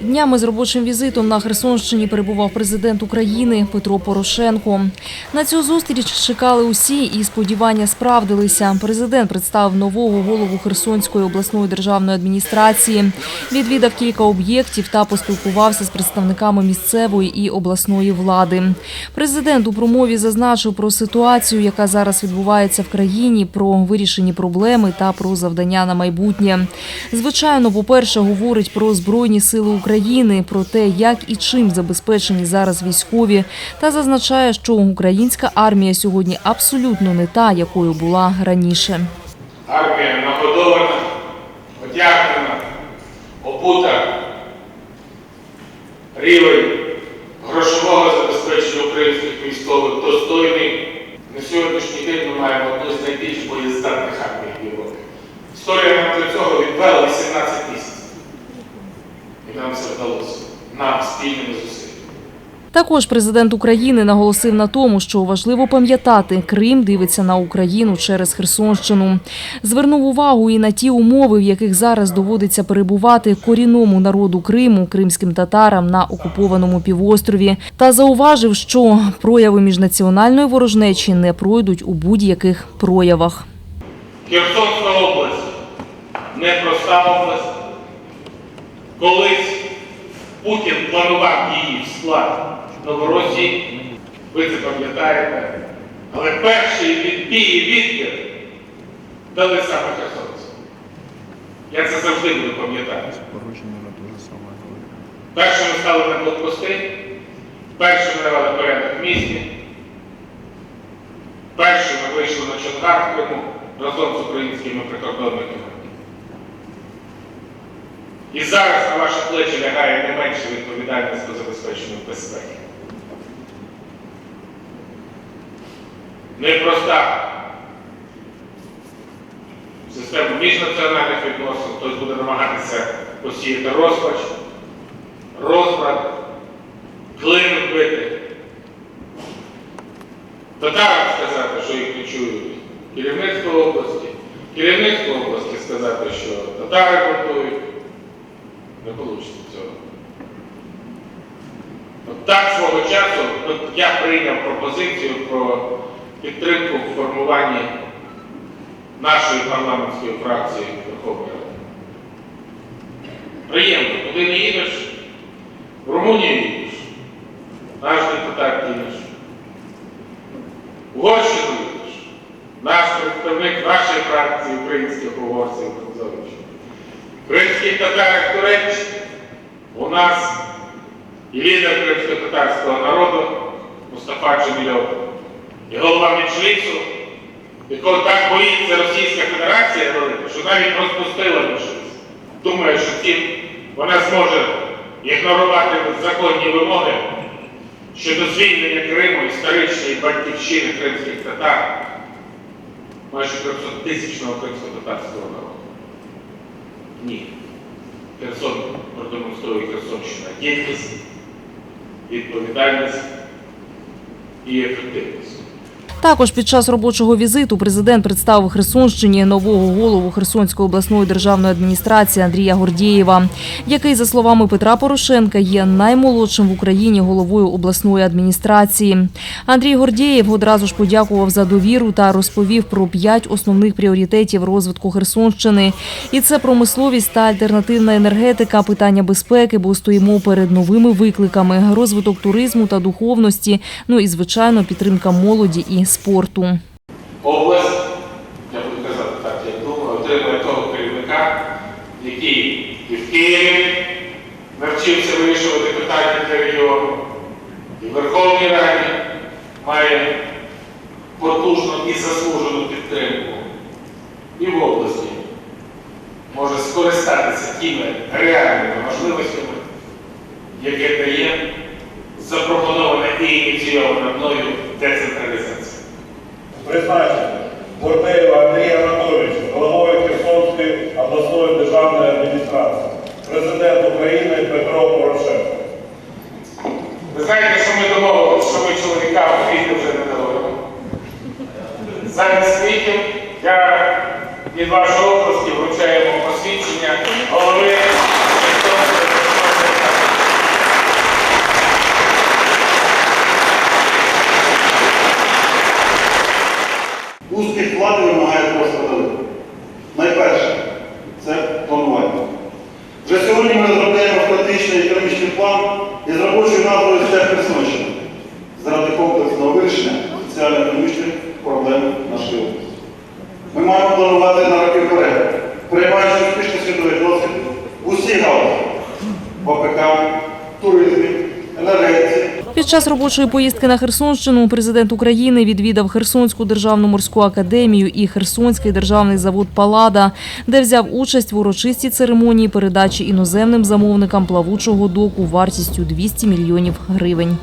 Днями з робочим візитом на Херсонщині перебував президент України Петро Порошенко. На цю зустріч чекали усі, і сподівання справдилися. Президент представив нового голову Херсонської обласної державної адміністрації, відвідав кілька об'єктів та поспілкувався з представниками місцевої і обласної влади. Президент у промові зазначив про ситуацію, яка зараз відбувається в країні, про вирішені проблеми та про завдання на майбутнє. Звичайно, по-перше, говорить про збройні сили України, про те, як і чим забезпечені зараз військові, та зазначає, що українська армія сьогодні абсолютно не та, якою була раніше. Армія нагодована, одягнена, обута. Рівень Також президент України наголосив на тому, що важливо пам'ятати, Крим дивиться на Україну через Херсонщину. Звернув увагу і на ті умови, в яких зараз доводиться перебувати корінному народу Криму, кримським татарам на окупованому півострові, та зауважив, що прояви міжнаціональної ворожнечі не пройдуть у будь-яких проявах. Херсонська область непроста область. Колись Путін планував її в склад Новоросії, ви це пам'ятаєте. Але перший відбій і відбір дали саме херсонці. Я це завжди буду пам'ятати. Першими стали на блокпости, першими навели порядок в місті, першими вийшли на в Криму разом з українськими прикордонниками. І зараз на ваші плечі лягає не менше відповідальність по забезпеченню безпеки. Непроста система міжнаціональних відносин, хтось буде намагатися посіяти розпач, розбрат, клин вбити. Татарам сказати, що їх не чують. Керівництво області. Керівництво області сказати, що татари готують. Не вийде цього. От так свого часу от я прийняв пропозицію про підтримку в формуванні нашої парламентської фракції Верховної Ради. Приємно, куди не їдеш, в Румунію їдеш, наш депутат їдеш, Угорщину їдеш, наш представник нашої фракції українських угорців Брунзович. Кримських татарах Туреччини у нас і лідер кримсько-татарського народу Мустафа Джемільов, і голова Меджлісу, якого так боїться Російська Федерація велика, що навіть розпустила Меджліс. Думає, що цим вона зможе ігнорувати законні вимоги щодо звільнення Криму історичної батьківщини кримських татар, майже 300 тисячного кримсько-татарського народу. Ні. Херсон продемонструє Херсонщина єдність, відповідальність і ефективність. Також під час робочого візиту президент представив Херсонщині нового голову Херсонської обласної державної адміністрації Андрія Гордієва, який, за словами Петра Порошенка, є наймолодшим в Україні головою обласної адміністрації. Андрій Гордієв одразу ж подякував за довіру та розповів про п'ять основних пріоритетів розвитку Херсонщини. І це промисловість та альтернативна енергетика, питання безпеки, бо стоїмо перед новими викликами, розвиток туризму та духовності. Ну і звичайно підтримка молоді і спорту. Область, я буду казати так, як думаю, отримує того керівника, який і в Києві навчився вирішувати питання для регіону, і в Верховній Раді має потужну і заслужену підтримку, і в області може скористатися тими реальними можливостями, яке дає запропонована і ініційована мною децентралізація. Призначення Гордеєва Андрія Анатолійовича, головою Херсонської обласної державної адміністрації, президент України Петро Порошенко. Ви знаєте, що ми домовилися, що ми чоловікам квіти вже не даруємо. Замість квітів я від вашої області вручаємо посвідчення голови із робочою назвою «Степ Херсонщина» заради Під час робочої поїздки на Херсонщину президент України відвідав Херсонську державну морську академію і Херсонський державний завод Палада, де взяв участь в урочистій церемонії передачі іноземним замовникам плавучого доку вартістю 200 мільйонів гривень.